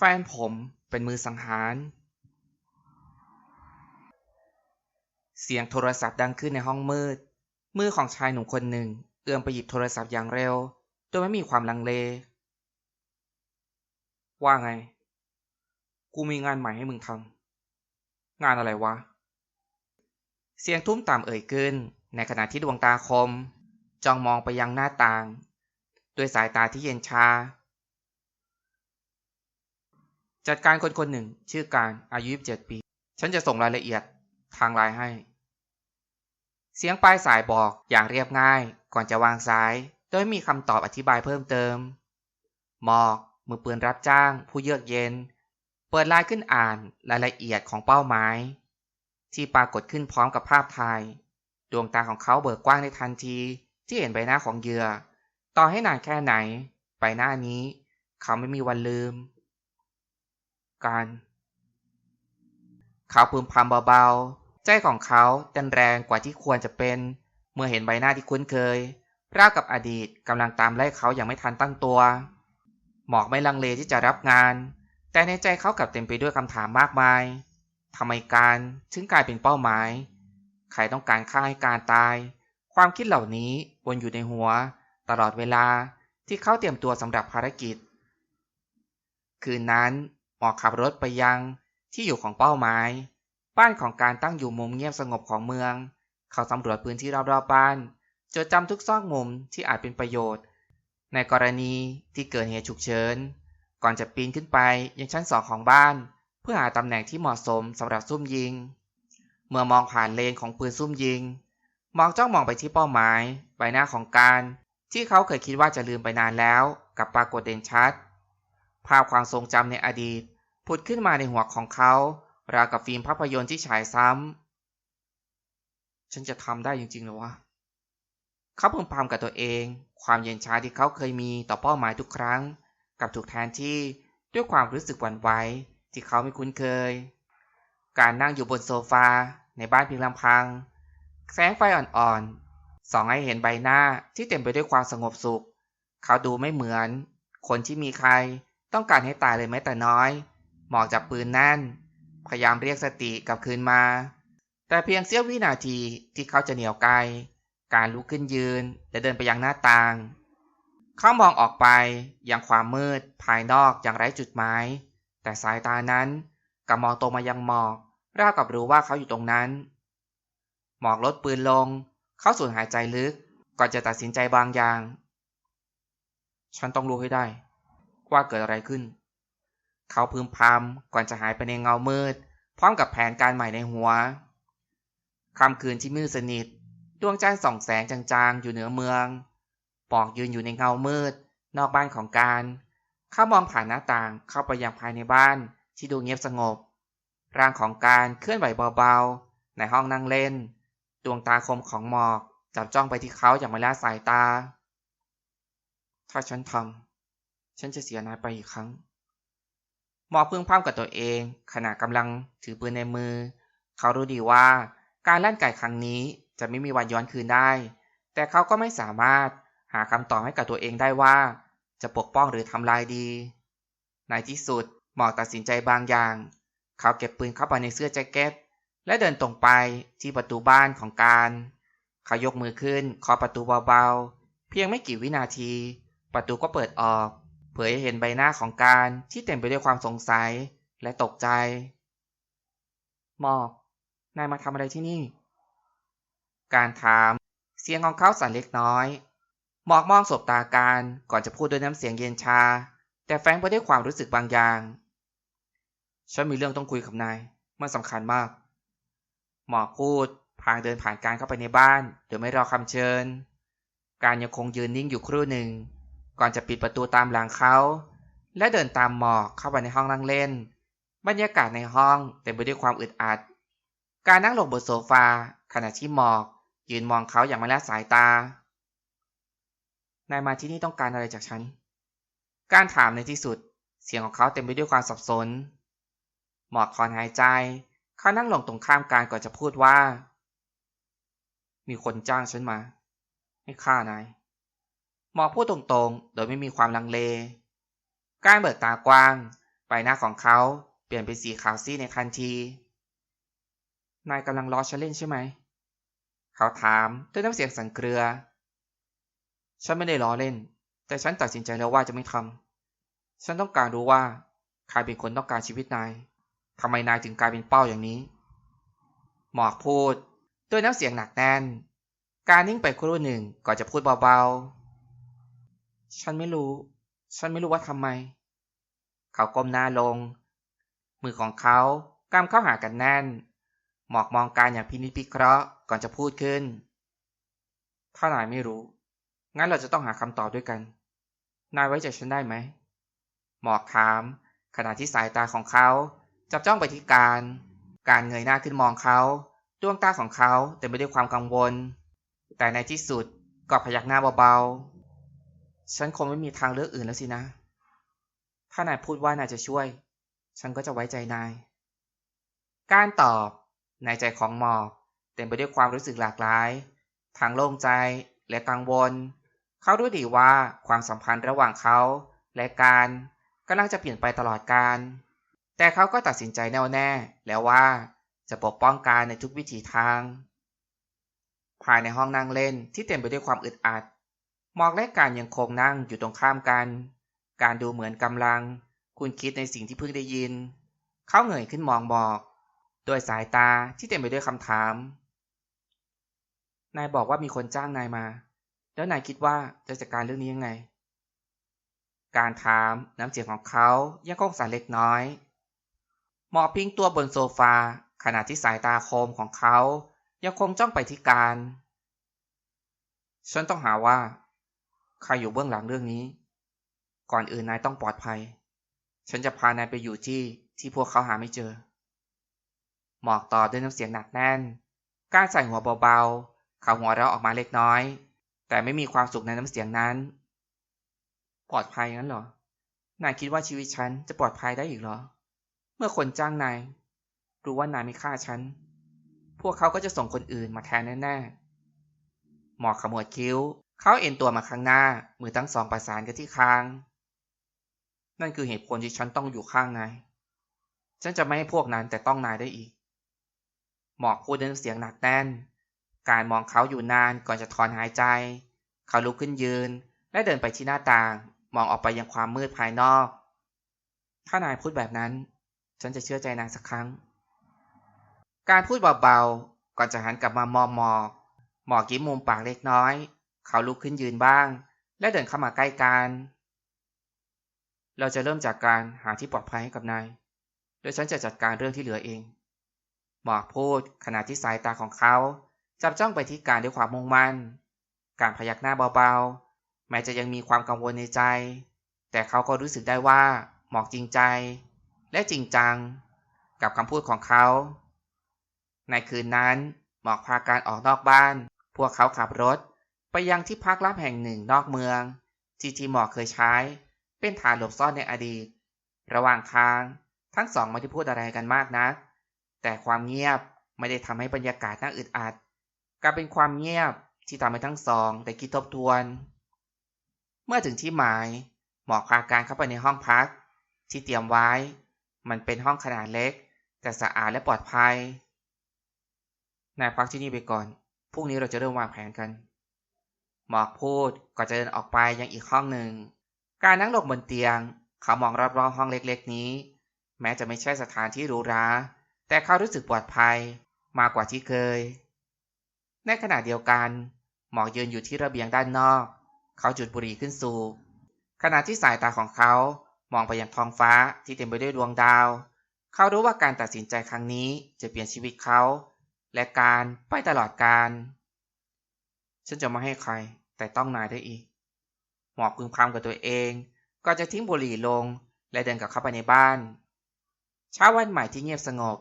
แฟนผมเป็นมือสังหาร เสียงโทรศัพท์ดังขึ้นในห้องมืด มือของชายหนุ่มคนหนึ่ง เอื้อมไปหยิบโทรศัพท์อย่างเร็ว โดยไม่มีความลังเล ว่าไง กูมีงานใหม่ให้มึงทำ งานอะไรวะ เสียงทุ้มต่ำเอ่ยขึ้น ในขณะที่ดวงตาคม จ้องมองไปยังหน้าต่าง ด้วยสายตาที่เย็นชา จัดการคนคนหนึ่งชื่อการอายุ 27 ปี ฉันจะส่งรายละเอียดทางไลน์ให้ เสียงปลายสายบอกอย่างเรียบง่ายก่อนจะวางสาย โดยไม่มีคำตอบอธิบายเพิ่มเติม หมอกมือปืนรับจ้าง ผู้เยือกเย็น เปิดไลน์ขึ้นอ่านรายละเอียดของเป้าหมาย ที่ปรากฏขึ้นพร้อมกับภาพถ่าย ดวงตาของเขาเบิกกว้างในทันทีที่เห็นใบหน้าของเหยื่อ ต่อให้นานแค่ไหน ใบหน้านี้ เขาไม่มีวันลืม การเขาพึมพำเบาๆ ใจของเขาเต้นแรงกว่าที่ควรจะเป็น เมื่อเห็นใบหน้าที่คุ้นเคยราวกับอดีตกำลังตามไล่เขาอย่างไม่ทันตั้งตัว หมอกไม่ลังเลที่จะรับงาน แต่ในใจเขากลับเต็มไปด้วยคำถามมากมายทำไมการถึงกลายเป็นเป้าหมาย ใครต้องการฆ่าให้การตาย ความคิดเหล่านี้วนอยู่ในหัว ตลอดเวลาที่เขาเตรียมตัวสำหรับภารกิจ คืนนั้น หมอกขับรถไปยังที่อยู่ของเป้าหมาย บ้านของการตั้งอยู่มุมเงียบสงบของเมือง เขาสำรวจพื้นที่รอบๆบ้าน จดจำทุกซอกมุมที่อาจเป็นประโยชน์ ในกรณีที่เกิดเหตุฉุกเฉิน ก่อนจะปีนขึ้นไปยังชั้นสองของบ้าน เพื่อหาตำแหน่งที่เหมาะสมสำหรับซุ่มยิง เมื่อมองผ่านเลนของปืนซุ่มยิง มองจ้องมองไปที่เป้าหมาย ใบหน้าของการ ที่เขาเคยคิดว่าจะลืมไปนานแล้วกับปรากฏเด่นชัด ภาพความทรงจำในอดีตผุดขึ้นมาในหัวของเขา ราวกับฟิล์มภาพยนตร์ที่ฉายซ้ำ ฉันจะทำได้จริงๆหรอวะ เขาพึมพำกับตัวเอง ความเย็นชาที่เขาเคยมีต่อเป้าหมายทุกครั้ง กับถูกแทนที่ด้วยความรู้สึกหวั่นไหวที่เขาไม่คุ้นเคย การนั่งอยู่บนโซฟา ในบ้านเพียงลำพัง แสงไฟอ่อนๆ ส่องให้เห็นใบหน้าที่เต็มไปด้วยความสงบสุข เขาดูไม่เหมือน คนที่มีใคร ต้องการให้ตายเลยแม้แต่น้อย หมอกจากปืนแน่น พยายามเรียกสติกลับคืนมา แต่เพียงเสี้ยววินาทีที่เขาจะเหนียวไกล การลุกขึ้นยืนและเดินไปยังหน้าต่าง เขามองออกไปยังความมืดภายนอกอย่างไร้จุดหมาย แต่สายตานั้นกลับมองตรงมายังหมอกราวกับรู้ว่าเขาอยู่ตรงนั้น หมอกลดปืนลง เขาสูดหายใจลึกก่อนจะตัดสินใจบางอย่าง ฉันต้องรู้ให้ได้ ว่าเกิดอะไรขึ้น เขาพึมพำก่อนจะหายไปในเงามืด พร้อมกับแผนการใหม่ในหัวค่ำคืนที่มืดสนิท ดวงจันทร์ส่องแสงจางๆ อยู่เหนือเมือง ปอกยืนอยู่ในเงามืด นอกบ้านของการ เขามองผ่านหน้าต่างเข้าไปยังภายในบ้านที่ดูเงียบสงบ ร่างของการเคลื่อนไหวเบาๆ ในห้องนั่งเล่น ดวงตาคมของหมอกจับจ้องไปที่เขาอย่างไม่ละสายตา ถ้าฉันทำ ฉันจะเสียนายไปอีกครั้ง หมอพึ่งพร่ำกับตัวเอง ขณะกำลังถือปืนในมือ เขารู้ดีว่าการลั่นไก่ครั้งนี้จะไม่มีวันย้อนคืนได้ แต่เขาก็ไม่สามารถหาคำตอบให้กับตัวเองได้ว่า จะปกป้องหรือทำลายดี ในที่สุดหมอตัดสินใจบางอย่าง เขาเก็บปืนเข้าไปในเสื้อแจ็คเก็ต และเดินตรงไปที่ประตูบ้านของการ เขายกมือขึ้นเคาะประตูเบาๆ เพียงไม่กี่วินาที ประตูก็เปิดออก เผยให้เห็นใบหน้าของการที่เต็มไปด้วยความสงสัยและตกใจ หมอก นายมาทำอะไรที่นี่ การถาม เสียงของเขาสั่นเล็กน้อย หมอกมองสบตาการก่อนจะพูดด้วยน้ำเสียงเย็นชา แต่แฝงไปด้วยความรู้สึกบางอย่าง ฉันมีเรื่องต้องคุยกับนาย มันสำคัญมาก หมอกพูดพางเดินผ่านการเข้าไปในบ้านโดยไม่รอคำเชิญ การยังคงยืนนิ่งอยู่ครู่หนึ่ง ก่อนจะปิดประตูตามหลังเขา และเดินตามหมอกเข้าไปในห้องนั่งเล่น บรรยากาศในห้องเต็มไปด้วยความอึดอัด การนั่งลงบนโซฟา ขณะที่หมอก ยืนมองเขาอย่างไม่ละสายตา นายมาที่นี่ต้องการอะไรจากฉัน การถามในที่สุด เสียงของเขาเต็มไปด้วยความสับสน หมอกถอนหายใจ เขานั่งลงตรงข้ามการก่อนจะพูดว่า มีคนจ้างฉันมา ให้ฆ่านาย หมอกพูดตรงๆ โดยไม่มีความลังเล การเบิกตากว้าง ใบหน้าของเขาเปลี่ยนเป็นสีขาวซีดในทันที นายกำลังล้อฉันเล่นใช่ไหม เขาถามด้วยน้ำเสียงสั่นเครือ ฉันไม่ได้ล้อเล่น แต่ฉันตัดสินใจแล้วว่าจะไม่ทำ ฉันต้องการรู้ว่าใครเป็นคนต้องการชีวิตนาย ทำไมนายถึงกลายเป็นเป้าอย่างนี้ หมอกพูดด้วยน้ำเสียงหนักแน่น การนิ่งไปครู่หนึ่งก่อนจะพูดเบาๆ ฉันไม่รู้ ฉันไม่รู้ว่าทำไม เขาก้มหน้าลง มือของเขากำเข้าหากันแน่น หมอกมองการอย่างพินิจพิเคราะห์ก่อนจะพูดขึ้น ถ้านายไม่รู้ งั้นเราจะต้องหาคำตอบด้วยกัน นายไว้ใจฉันได้ไหม หมอกถาม ขณะที่สายตาของเขาจับจ้องไปที่การ การเงยหน้าขึ้นมองเขาดวงตาของเขาเต็มไปด้วยความกังวล แต่ในที่สุดก็พยักหน้าเบาๆ ฉันคงไม่มีทางเลือกอื่นแล้วสินะ ถ้านายพูดว่านายจะช่วย ฉันก็จะไว้ใจนาย การตอบ ในใจของหมอกเต็มไปด้วยความรู้สึกหลากหลายทั้งโล่งใจและกังวล เขารู้ดีว่าความสัมพันธ์ระหว่างเขาและการกำลังจะเปลี่ยนไปตลอดการ แต่เขาก็ตัดสินใจแน่วแน่แล้วว่าจะปกป้องการในทุกวิถีทาง ภายในห้องนั่งเล่นที่เต็มไปด้วยความอึดอัด หมอกและการยังคงนั่งอยู่ตรงข้ามกัน การดูเหมือนกำลัง คุณคิดในสิ่งที่เพิ่งได้ยิน เขาเงยขึ้นมองบอก ด้วยสายตาที่เต็มไปด้วยคำถาม นายบอกว่ามีคนจ้างนายมา แล้วนายคิดว่าจะจัดการเรื่องนี้ยังไง การถามน้ำเสียงของเขายังคงสั่นเล็กน้อย หมอพิงตัวบนโซฟาขณะที่สายตาโคมของเขายังคงจ้องไปที่การ ฉันต้องหาว่า ใครอยู่เบื้องหลังเรื่องนี้ ก่อนอื่นนายต้องปลอดภัย ฉันจะพานายไปอยู่ที่ที่พวกเขาหาไม่เจอ หมอกตอบด้วยน้ำเสียงหนักแน่นการใส่หัวเบาๆ เขาหัวเราะออกมาเล็กน้อย แต่ไม่มีความสุขในน้ำเสียงนั้น ปลอดภัยงั้นเหรอ นายคิดว่าชีวิตฉันจะปลอดภัยได้อีกเหรอ เมื่อคนจ้างนายรู้ว่านายไม่ฆ่าฉัน พวกเขาก็จะส่งคนอื่นมาแทนแน่ๆหมอกขมวดคิ้ว เขาเอ็นตัวมาข้างหน้า มือทั้งสองประสานกันที่คาง นั่นคือเหตุผลที่ฉันต้องอยู่ข้างนาย ฉันจะไม่ให้พวกนั้นแต่ต้องนายได้อีก หมอกพูดด้วยเสียงหนักแน่น การมองเขาอยู่นานก่อนจะถอนหายใจ เขาลุกขึ้นยืน และเดินไปที่หน้าต่าง มองออกไปยังความมืดภายนอก ถ้านายพูดแบบนั้น ฉันจะเชื่อใจนายสักครั้ง การพูดเบาๆ ก่อนจะหันกลับมามองหมอกหมอกยิ้มมุมปากเล็กน้อย เขาลุกขึ้นยืนบ้าง และเดินเข้ามาใกล้กัน เราจะเริ่มจากการหาที่ปลอดภัยให้กับนาย โดยฉันจะจัดการเรื่องที่เหลือเอง หมอกพูดขณะที่สายตาของเขาจับจ้องไปที่การด้วยความมุ่งมั่น การพยักหน้าเบาๆ แม้จะยังมีความกังวลในใจ แต่เขาก็รู้สึกได้ว่าหมอกจริงใจ และจริงจัง กับคำพูดของเขา ในคืนนั้นหมอกพาการออกนอกบ้าน พวกเขาขับรถ ไปยังที่พักลับแห่งหนึ่งนอกเมือง ที่ที่หมอกเคยใช้ เป็นฐานหลบซ่อนในอดีต ระหว่างทางทั้งสองไม่ได้พูดอะไรกันมากนัก แต่ความเงียบไม่ได้ทำให้บรรยากาศน่าอึดอัดกลับเป็นความเงียบที่ทำให้ทั้งสองได้คิดทบทวน เมื่อถึงที่หมาย หมอกพาการเข้าไปในห้องพัก ที่เตรียมไว้ มันเป็นห้องขนาดเล็ก แต่สะอาดและปลอดภัยนายพักที่นี่ไปก่อน พรุ่งนี้เราจะเริ่มวางแผนกัน หมอกพูดก่อนจะเดินออกไปยังอีกห้องหนึ่ง การนั่งลงบนเตียง เขามองรอบๆห้องเล็กๆนี้ แม้จะไม่ใช่สถานที่หรูหราแต่เขารู้สึกปลอดภัยมากกว่าที่เคย ในขณะเดียวกัน หมอกยืนอยู่ที่ระเบียงด้านนอก เขาจุดบุหรี่ขึ้นสูบขณะที่สายตาของเขามองไปยังท้องฟ้าที่เต็มไปด้วยดวงดาว เขารู้ว่าการตัดสินใจครั้งนี้จะเปลี่ยนชีวิตเขา และการไปตลอดการ ฉันจะไม่ให้ใคร แต่ต้องนายได้อีก หมอกพึงพำกับตัวเองก่อนจะทิ้งบุหรี่ลง และเดินกลับเข้าไปในบ้าน เช้าวันใหม่ที่เงียบสงบ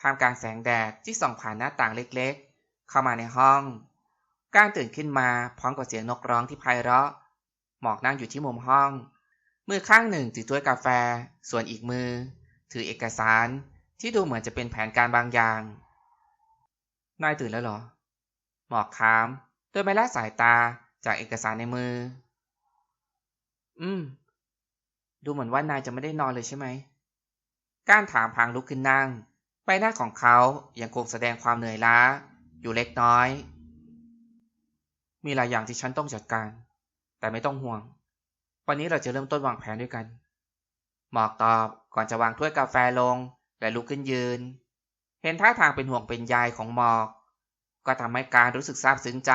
ท่ามกลางแสงแดดที่ส่องผ่านหน้าต่างเล็กๆ เข้ามาในห้อง การตื่นขึ้นมาพร้อมกับเสียงนกร้องที่ไพเราะ หมอกนั่งอยู่ที่มุมห้อง มือข้างหนึ่งถือถ้วยกาแฟ ส่วนอีกมือ ถือเอกสารที่ดูเหมือนจะเป็นแผนการบางอย่าง นายตื่นแล้วเหรอ หมอกถาม ดยไม่ละสายตาจากเอกสารในมือ อืม ดูเหมือนว่านายจะไม่ได้นอนเลยใช่ไหม กานถามพางลุกขึ้นนั่ง ใบหน้าของเขายังคงแสดงความเหนื่อยล้า อยู่เล็กน้อย มีหลายอย่างที่ฉันต้องจัดการ แต่ไม่ต้องห่วง วันนี้เราจะเริ่มต้นวางแผนด้วยกัน หมอกตอบก่อนจะวางถ้วยกาแฟลง และลุกขึ้นยืน เห็นท่าทางเป็นห่วงเป็นใยของหมอก ก็ทำให้การรู้สึกซาบซึ้งใจ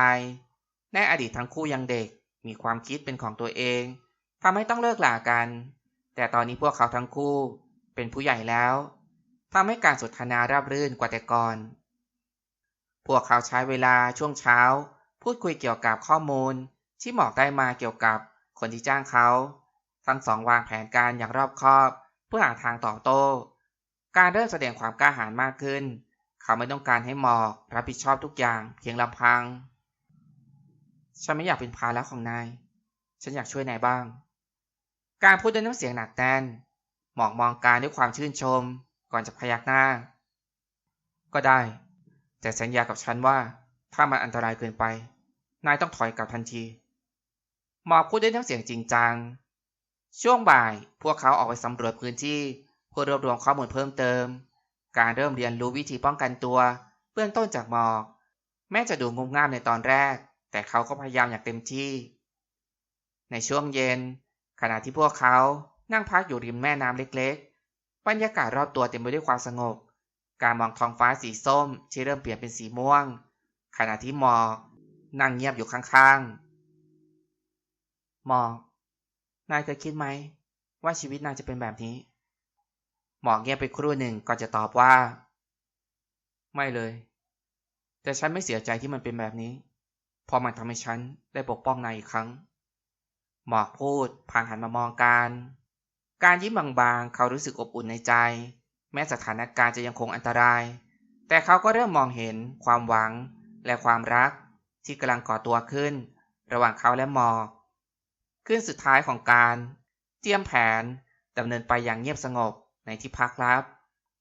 ในอดีตทั้งคู่ยังเด็ก มีความคิดเป็นของตัวเองทำให้ต้องเลิกหลากัน แต่ตอนนี้พวกเขาทั้งคู่เป็นผู้ใหญ่แล้วทำให้การสนทนาราบรื่นกว่าแต่ก่อน พวกเขาใช้เวลาช่วงเช้า พูดคุยเกี่ยวกับข้อมูล ที่หมอกได้มาเกี่ยวกับคนที่จ้างเขา ทั้งสองวางแผนการอย่างรอบคอบ เพื่อหาทางตอบโต้ การเริ่มแสดงความกล้าหาญมากขึ้น เขาไม่ต้องการให้หมอกรับผิดชอบทุกอย่างเพียงลำพัง ฉันไม่อยากเป็นภาระของนาย ฉันอยากช่วยนายบ้าง การพูดด้วยน้ำเสียงหนักแน่น หมอกมองการด้วยความชื่นชม ก่อนจะพยักหน้า ก็ได้ แต่สัญญากับฉันว่า ถ้ามันอันตรายเกินไป นายต้องถอยกลับทันที หมอกพูดด้วยน้ำเสียงจริงจัง ช่วงบ่ายพวกเขาออกไปสำรวจพื้นที่เพื่อรวบรวมข้อมูลเพิ่มเติม การเริ่มเรียนรู้วิธีป้องกันตัว เบื้องต้นจากหมอก แม้จะดูงุ่มง่ามในตอนแรก แต่เขาก็พยายามอย่างเต็มที่ ในช่วงเย็น ขณะที่พวกเขานั่งพักอยู่ริมแม่น้ำเล็กๆ บรรยากาศรอบตัวเต็มไปด้วยความสงบ การมองท้องฟ้าสีส้มที่เริ่มเปลี่ยนเป็นสีม่วง ขณะที่หมอกนั่งเงียบอยู่ข้างๆ หมอก นายเคยคิดไหม ว่าชีวิตนายจะเป็นแบบนี้ หมอกเงียบไปครู่หนึ่งก่อนจะตอบว่า ไม่เลย แต่ฉันไม่เสียใจที่มันเป็นแบบนี้เพราะมันทำให้ฉันได้ปกป้องนายอีกครั้ง หมอกพูดพางหันมามองการ การยิ้มบางๆ เขารู้สึกอบอุ่นในใจ แม้สถานการณ์จะยังคงอันตราย แต่เขาก็เริ่มมองเห็นความหวังและความรักที่กำลังก่อตัวขึ้น ระหว่างเขาและหมอกขึ้นสุดท้ายของการ เตรียมแผนดำเนินไปอย่างเงียบสงบ ในที่พักลับ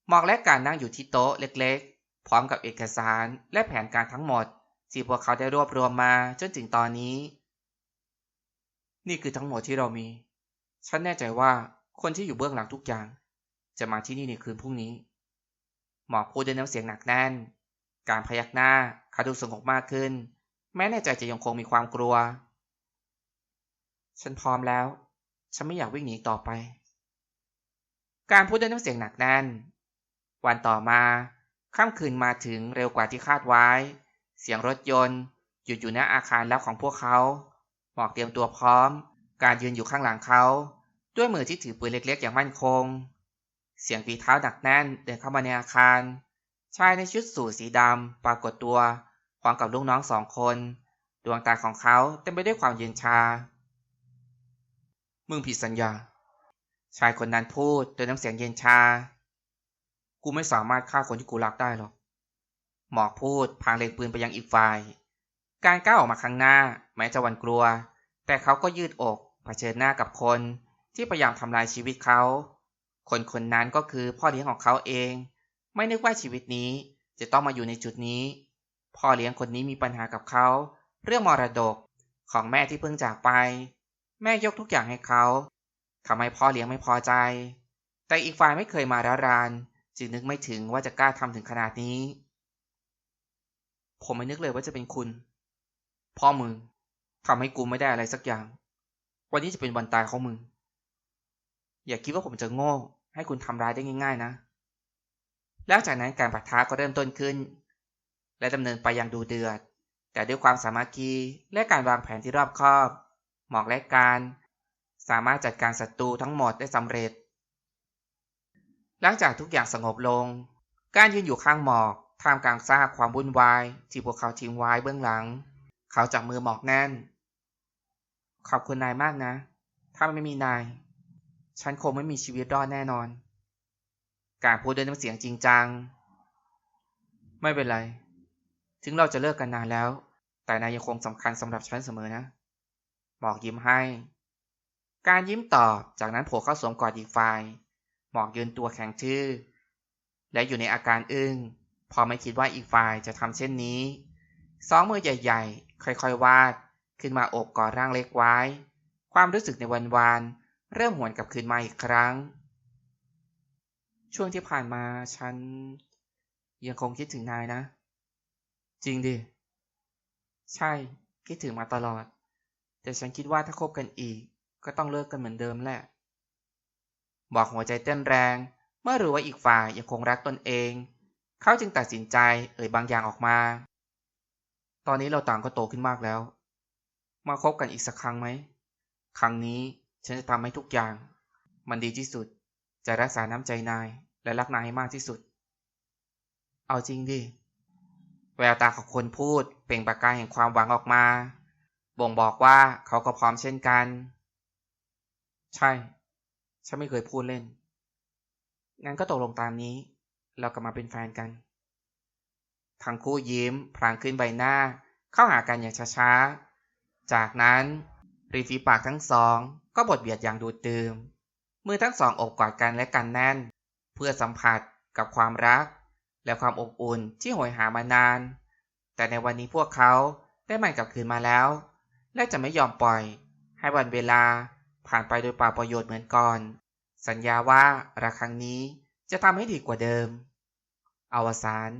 หมอกและการนั่งอยู่ที่โต๊ะเล็กๆ พร้อมกับเอกสารและแผนการทั้งหมด ที่พวกเขาได้รวบรวมมาจนถึงตอนนี้ นี่คือทั้งหมดที่เรามี ฉันแน่ใจว่าคนที่อยู่เบื้องหลังทุกอย่าง จะมาที่นี่ในคืนพรุ่งนี้ หมอกพูดด้วยน้ำเสียงหนักแน่น การพยักหน้าเขาดูสงบมากขึ้น แม้ในใจจะยังคงมีความกลัว ฉันพร้อมแล้ว ฉันไม่อยากวิ่งหนีต่อไป การพูดด้วยน้ำเสียงหนักแน่น วันต่อมาค่ำคืนมาถึงเร็วกว่าที่คาดไว้ เสียงรถยนต์หยุดอยู่หน้าอาคารแล้วของพวกเขา หมอกเตรียมตัวพร้อม การยืนอยู่ข้างหลังเขา ด้วยมือที่ถือปืนเล็กๆ อย่างมั่นคง เสียงฝีเท้าหนักแน่นเดินเข้ามาในอาคาร ชายในชุดสูทสีดำปรากฏตัวพร้อมกับลูกน้องสองคน ดวงตาของเขาเต็มไปด้วยความเย็นชา มึงผิดสัญญา ชายคนนั้นพูดด้วยน้ำเสียงเย็นชา กูไม่สามารถฆ่าคนที่กูรักได้หรอก หมอกพูดพางเล็งปืนไปยังอีกฝ่าย การก้าวออกมาข้างหน้า แม้จะหวันกลัว แต่เขาก็ยืดอกเผชิญหน้ากับคนที่พยายามทำลายชีวิตเขา คนคนนั้นก็คือพ่อเลี้ยงของเขาเอง ไม่นึกว่าชีวิตนี้จะต้องมาอยู่ในจุดนี้ พ่อเลี้ยงคนนี้มีปัญหากับเขา เรื่องมรดกของแม่ที่เพิ่งจากไป แม่ยกทุกอย่างให้เขา ทำให้พ่อเลี้ยงไม่พอใจ แต่อีกฝ่ายไม่เคยมาระราน จึงนึกไม่ถึงว่าจะกล้าทำถึงขนาดนี้ ผมไม่นึกเลยว่าจะเป็นคุณ พ่อมึงทำให้กูไม่ได้อะไรสักอย่าง วันนี้จะเป็นวันตายของมึง อย่าคิดว่าผมจะโง่ ให้คุณทำร้ายได้ง่าย ๆ นะ แล้วจากนั้นการปะทะก็เริ่มต้นขึ้น และดำเนินไปอย่างดูเดือด แต่ด้วยความสามัคคีและการวางแผนที่รอบคอบ หมอกและการ สามารถจัดการศัตรูทั้งหมดได้สำเร็จ หลังจากทุกอย่างสงบลง การยืนอยู่ข้างหมอกท่ามกลางซากความวุ่นวายที่พวกเขาทิ้งไว้เบื้องหลัง เขาจับมือหมอกแน่น ขอบคุณนายมากนะ ถ้าไม่มีนาย ฉันคงไม่มีชีวิตรอดแน่นอน การพูดด้วยน้ำเสียงจริงจัง ไม่เป็นไร ถึงเราจะเลิกกันนานแล้ว แต่นายยังคงสำคัญสำหรับฉันเสมอนะหมอกยิ้มให้ การยิ้มตอบจากนั้นโผล่เข้าสวมกอดอีกฝ่าย หมอกยืนตัวแข็งทื่อ และอยู่ในอาการอึ้งพอไม่คิดว่าอีกฝ่ายจะทำเช่นนี้สองมือใหญ่ ๆ ค่อยๆวาด ขึ้นมาโอบกอดร่างเล็กไว้ ความรู้สึกในวันวานเริ่มหวนกลับคืนมาอีกครั้ง ช่วงที่ผ่านมาฉัน ยังคงคิดถึงนายนะ จริงดิ ใช่ คิดถึงมาตลอด แต่ฉันคิดว่าถ้าคบกันอีก ก็ต้องเลิกกันเหมือนเดิมแหละ บอกหัวใจเต้นแรง เมื่อรู้ว่าอีกฝ่ายยังคงรักตนเอง เขาจึงตัดสินใจเอ่ยบางอย่างออกมา ตอนนี้เราต่างก็โตขึ้นมากแล้ว มาคบกันอีกสักครั้งไหม ครั้งนี้ฉันจะทำให้ทุกอย่าง มันดีที่สุด จะรักษาน้ำใจนายและรักนายให้มากที่สุด เอาจริงดิ แววตาของคนพูดเปล่งประกายแห่งความหวังออกมา บ่งบอกว่าเขาก็พร้อมเช่นกัน ใช่ ฉันไม่เคยพูดเล่น งั้นก็ตกลงตามนี้ เรากลับมาเป็นแฟนกัน ทั้งคู่ยิ้ม พลางขึ้นใบหน้า เข้าหากันอย่างช้าๆ จากนั้นริมฝีปากทั้งสอง ก็บดเบียดอย่างดูดดื่ม มือทั้งสองโอบกอดกันและกันแน่น เพื่อสัมผัสกับความรัก และความอบอุ่นที่โหยหามานาน แต่ในวันนี้พวกเขาได้มันกลับคืนมาแล้ว และจะไม่ยอมปล่อย ให้วันเวลา ผ่านไปโดยเปล่าประโยชน์เหมือนก่อน สัญญาว่าระครั้งนี้จะทำให้ดีกว่าเดิม อวสาน